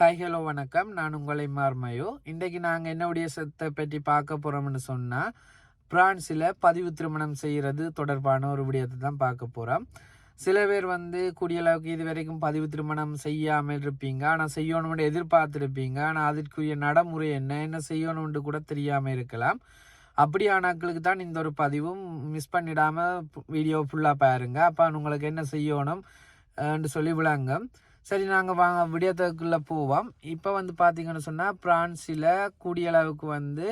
Hi hello வணக்கம். நான் உங்களை மார்மயோ. இன்றைக்கு நாங்கள் என்னுடைய சத்தை பற்றி பார்க்க போகிறோம்னு சொன்னால் பிரான்ஸில் பதிவு திருமணம் செய்கிறது தொடர்பான ஒரு விடயத்தை தான் பார்க்க போகிறோம் சில பேர் வந்து கூடிய அளவுக்கு இது வரைக்கும் பதிவு திருமணம் செய்யாமல் இருப்பீங்க. ஆனால் செய்யணும்னு எதிர்பார்த்துருப்பீங்க. ஆனால் அதற்குரிய நடைமுறை என்ன என்ன செய்யணும்னு கூட தெரியாமல் இருக்கலாம். அப்படியானாக்களுக்கு தான் இந்த ஒரு பதிவும் மிஸ் பண்ணிடாமல் வீடியோ ஃபுல்லாக பாருங்கள் அப்போ உங்களுக்கு என்ன செய்யணும் சொல்லி விளங்கும். சரி நாங்கள் வாங்க விடயத்துக்குள்ளே போவோம். இப்போ வந்து பார்த்தீங்கன்னு சொன்னால் பிரான்ஸில் கூடிய அளவுக்கு வந்து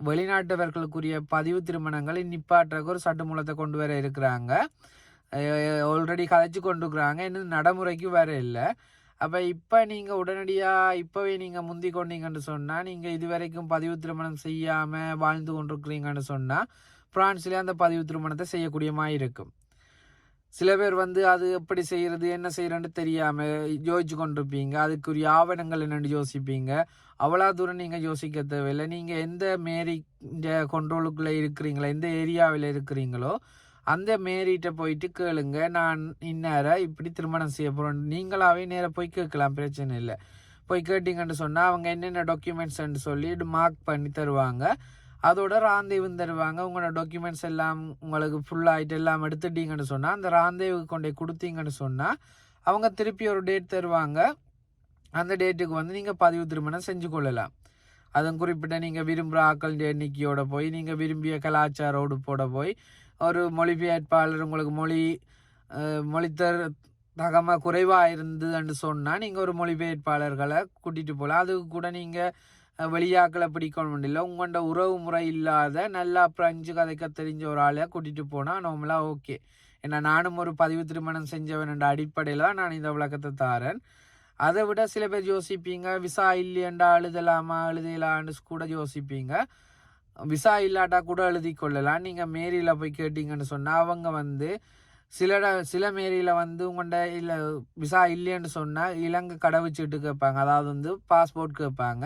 வெளிநாட்டவர்களுக்குரிய பதிவு திருமணங்களை நிப்பாட்டுறக்கு ஒரு சட்டமூலத்தை கொண்டு வர இருக்கிறாங்க. ஆல்ரெடி கதைச்சு கொண்டு இருக்கிறாங்க இன்னும் நடைமுறைக்கு வேறு இல்லை. அப்போ இப்போ நீங்கள் உடனடியாக இப்போவே நீங்கள் முந்தி கொண்டீங்கன்னு சொன்னால் நீங்கள் இது வரைக்கும் பதிவு திருமணம் செய்யாமல் வாழ்ந்து கொண்டிருக்கிறீங்கன்னு சொன்னால் பிரான்ஸ்லேயே அந்த பதிவு திருமணத்தை செய்யக்கூடியமாக இருக்கும். சில பேர் வந்து அது எப்படி செய்கிறது என்ன செய்கிறேன்னு தெரியாமல் யோசிச்சு கொண்டிருப்பீங்க. அதுக்குரிய ஆவணங்கள் என்னென்னு யோசிப்பீங்க. அவ்வளோ தூரம் நீங்கள் யோசிக்க தேவையில்லை. நீங்கள் எந்த மேரி கண்ட்ரோலுக்குள்ளே இருக்கிறீங்களோ எந்த ஏரியாவில் இருக்கிறீங்களோ அந்த மேரிட்ட போயிட்டு கேளுங்க. நான் இந்நேரம் இப்படி திருமணம் செய்ய போகிறேன் நீங்களாவே நேராக போய் கேட்கலாம் பிரச்சனை இல்லை. போய் கேட்டிங்கன்னு சொன்னால் அவங்க என்னென்ன டாக்குமெண்ட்ஸ்ன்னு சொல்லி மார்க் பண்ணி தருவாங்க. அதோட ராந்தேவும் தருவாங்க. உங்களோட டாக்குமெண்ட்ஸ் எல்லாம் உங்களுக்கு ஃபுல்லாகிட்டு எல்லாம் எடுத்துட்டீங்கன்னு சொன்னால் அந்த ராந்தேவுக்கு கொண்டே கொடுத்தீங்கன்னு சொன்னால் அவங்க திருப்பி ஒரு டேட் தருவாங்க. அந்த டேட்டுக்கு வந்து நீங்கள் பதிவு திருமணம் செஞ்சு கொள்ளலாம். அதன் குறிப்பிட்ட நீங்கள் விரும்புகிற ஆக்கள் எண்ணிக்கையோட போய் நீங்கள் விரும்பிய கலாச்சார உடுப்போட போய் ஒரு மொழிபெயர்ப்பாளர் உங்களுக்கு மொழி மொழித்தர் தகமாக குறைவாக இருந்ததுன்னு சொன்னால் நீங்கள் ஒரு மொழிபெயர்ப்பாளர்களை கூட்டிகிட்டு போகலாம். அதுக்கு கூட நீங்கள் வெளியாக்களை பிடிக்கணும் இல்லை. உங்கள்கிட்ட உறவு முறை இல்லாத நல்லா பிரெஞ்சு கதைக்க தெரிஞ்ச ஒரு ஆளை கூட்டிகிட்டு போனால் நார்மலாக ஓகே ஏன்னா நானும் ஒரு பதிவு திருமணம் செஞ்சவன் அடிப்படையில் தான் நான் இந்த விளக்கத்தை தாரேன். அதை விட சில பேர் யோசிப்பீங்க விசா இல்லையண்டா அழுதலாமா அழுதலான்னு கூட யோசிப்பீங்க. விசா இல்லாட்டா கூட எழுதி கொள்ளலாம். நீங்கள் மேரியில் போய் கேட்டிங்கன்னு சொன்னால் அவங்க வந்து சில சில மேரியில் வந்து உங்கள்கிட்ட இல்லை விசா இல்லைன்னு சொன்னால் இலங்கை கடவுச்சீட்டு கேட்பாங்க. அதாவது வந்து பாஸ்போர்ட் கேட்பாங்க.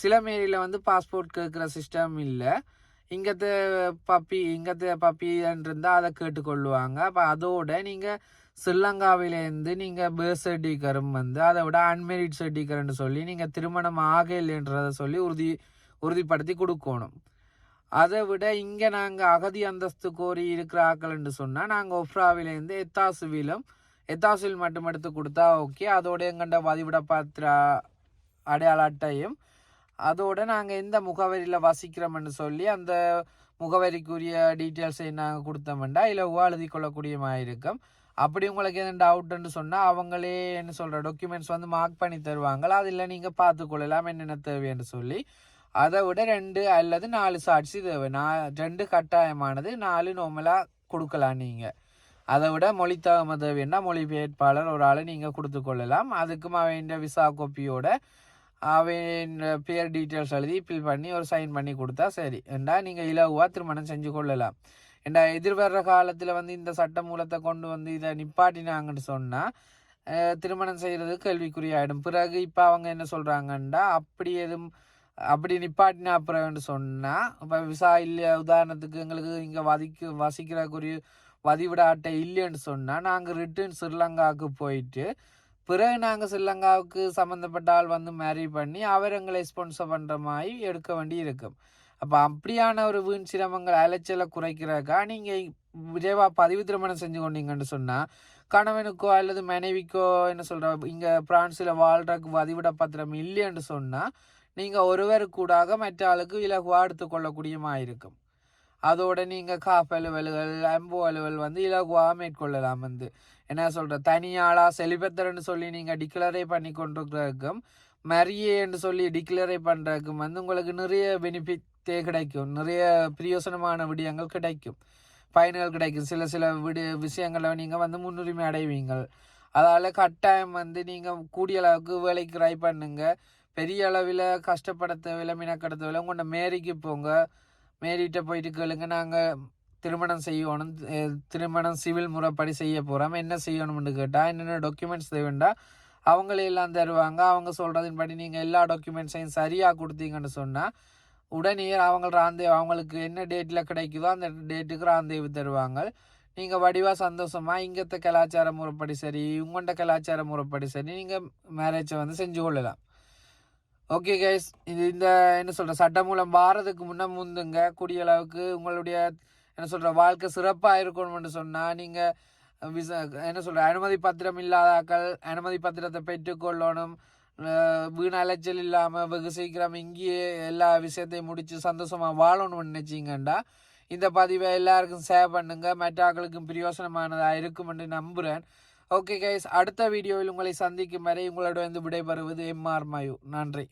சில மேரியில் வந்து பாஸ்போர்ட் கேட்குற சிஸ்டம் இல்லை. இங்கத்த பப்பி இங்கத்த பப்பின்றிருந்தால் அதை கேட்டுக்கொள்ளுவாங்க. அப்போ அதோட நீங்கள் ஸ்ரீலங்காவிலேருந்து நீங்கள் பேர்த் சர்டிஃபிகரும் வந்து அதை விட அன்மேரிட் சர்டிஃபிகர்னு சொல்லி நீங்கள் திருமணம் ஆகலைன்றதை சொல்லி உறுதி உறுதிப்படுத்தி கொடுக்கணும். அதை விட இங்கே நாங்கள் அகதி அந்தஸ்து கோரி இருக்கிற ஆக்கள்னு சொன்னால் நாங்கள் ஒஃப்ராவிலேருந்து எத்தாசுவிலும் எத்தாசுவில் மட்டும் எடுத்து கொடுத்தா ஓகே அதோட எங்கண்ட பதிவிட பாத்திர அடையாள அட்டையும் அதோட நாங்கள் எந்த முகவரியில் வசிக்கிறோம்னு சொல்லி அந்த முகவரிக்குரிய டீட்டெயில்ஸை நாங்கள் கொடுத்தோம்னா இல்லை எழுதி கொள்ளக்கூடிய இருக்கும் அப்படி உங்களுக்கு எதுவும் டவுட்டுன்னு சொன்னால் அவங்களே என்ன சொல்கிற டாக்குமெண்ட்ஸ் வந்து மார்க் பண்ணி தருவாங்களா? அதில் நீங்கள் பார்த்துக்கொள்ளலாம் என்னென்ன தேவைன்னு சொல்லி. அதை விட ரெண்டு அல்லது நாலு சாட்சி தேவை. நான் ரெண்டு கட்டாயமானது நாலு நோமலாக கொடுக்கலாம் நீங்கள் அதை விட மொழி தகம தேவைன்னா மொழிபெயர்ப்பாளர் ஒரு ஆளை நீங்கள் கொடுத்து கொள்ளலாம் அதுக்கும் அவன் விசா கோப்பியோட அவன் பேர் டீட்டெயில்ஸ் எழுதி ஃபில் பண்ணி ஒரு சைன் பண்ணி கொடுத்தா சரி. ஏண்டா நீங்கள் இலகுவாக திருமணம் செஞ்சு கொள்ளலாம். ஏண்டா எதிர்வர்ற காலத்தில் வந்து இந்த சட்ட மூலத்தை கொண்டு வந்து இதை நிப்பாட்டினாங்கன்னு சொன்னால் திருமணம் செய்கிறது கேள்விக்குறியாயிடும். பிறகு இப்போ அவங்க என்ன சொல்கிறாங்கண்டா அப்படி எதுவும் அப்படி நிப்பாட்டினா அப்புறம்னு சொன்னால் இப்போ விசா இல்லை உதாரணத்துக்கு எங்களுக்கு இங்கே வதிக்கு வசிக்கிறக்குரிய வதிவிட அட்டை இல்லைன்னு சொன்னால் நாங்கள் ரிட்டர்ன் ஸ்ரீலங்காவுக்கு போயிட்டு பிறகு நாங்கள் ஸ்ரீலங்காவுக்கு சம்மந்தப்பட்ட ஆள் வந்து மேரி பண்ணி அவர் எங்களை ஸ்பான்சர் பண்ணுற மாதிரி எடுக்க வேண்டி இருக்கும். அப்போ அப்படியான ஒரு வீண் சிரமங்கள் அலைச்சலை குறைக்கிறக்கா நீங்கள் விரைவாக பதிவு திருமணம் செஞ்சு கொண்டீங்கன்னு சொன்னால் கணவனுக்கோ அல்லது மனைவிக்கோ என்ன சொல்கிற இங்கே பிரான்ஸில் வாழ்கிறக்கு பதிவிட பத்திரம் இல்லைன்னு சொன்னால் நீங்கள் ஒருவர் கூடாக மற்ற ஆளுக்கு இலகுவாக எடுத்துக்கொள்ளக்கூடியமாக இருக்கும். அதோட நீங்கள் காப்பு அலுவல்கள் அம்பு அலுவல் வந்து இலகுவாக மேற்கொள்ளலாம் வந்து. என்ன சொல்கிற தனியாளாக செலிபத்தர்னு சொல்லி நீங்கள் டிக்ளரே பண்ணி கொண்டிருக்கிறதுக்கும் மரியேன்னு சொல்லி டிக்ளரே பண்ணுறதுக்கும் வந்து உங்களுக்கு நிறைய பெனிஃபிட்டே கிடைக்கும். நிறைய பிரயோசனமான விடயங்கள் கிடைக்கும். பயன்கள் கிடைக்கும். சில சில விடு விஷயங்களை நீங்கள் வந்து முன்னுரிமை அடைவீங்கள். அதால் கட்டாயம் வந்து நீங்கள் கூடிய அளவுக்கு வேலைக்கு ட்ரை பண்ணுங்கள் பெரிய அளவில் கஷ்டப்படுத்த விலை மினக்கடத்த விலை உங்கள்கிட்ட மேரிக்கு போங்க. மேரிட்ட போயிட்டு கேளுங்க நாங்கள் திருமணம் செய்யணும் திருமணம் சிவில் முறைப்படி செய்ய போகிறோம் என்ன செய்யணும்னு கேட்டால் என்னென்ன டாக்குமெண்ட்ஸ் தேவைண்டா அவங்களே எல்லாம் தருவாங்க. அவங்க சொல்கிறதின்படி நீங்கள் எல்லா டாக்குமெண்ட்ஸையும் சரியாக கொடுத்தீங்கன்னு சொன்னால் உடனே அவங்க ராந்தேவ் அவங்களுக்கு என்ன டேட்டில் கிடைக்குதோ அந்த டேட்டுக்கு ராந்தேவு தருவாங்க. நீங்கள் வடிவாக சந்தோஷமாக இங்கத்த கலாச்சார முறைப்படி சரி உங்கள்கிட்ட கலாச்சார முறைப்படி சரி நீங்கள் மேரேஜை வந்து செஞ்சு கொள்ளலாம். ஓகே கைஸ் இது இந்த என்ன சொல்கிற சட்டமூலம் வாரதுக்கு முன்னே முந்துங்க. கூடிய அளவுக்கு உங்களுடைய என்ன சொல்கிற வாழ்க்கை சிறப்பாக இருக்கணும்னு சொன்னால் நீங்கள் விசா என்ன சொல்கிற அனுமதி பத்திரம் இல்லாதாக்கள் அனுமதி பத்திரத்தை பெற்றுக்கொள்ளணும் வீண் அலைச்சல் இல்லாமல் வெகு சீக்கிரம் இங்கேயே எல்லா விஷயத்தையும் முடித்து சந்தோஷமாக வாழணும்னு நினச்சிங்கண்டா இந்த பதிவை எல்லாருக்கும் சேவ் பண்ணுங்கள் மற்ற ஆக்களுக்கும் பிரயோசனமானதாக இருக்கும் என்று நம்புகிறேன் ஓகே கைஸ் அடுத்த வீடியோவில் உங்களை சந்திக்கும் வரை உங்களோட வந்து விடைபெறுவது எம்ஆர் மாயு. நன்றி.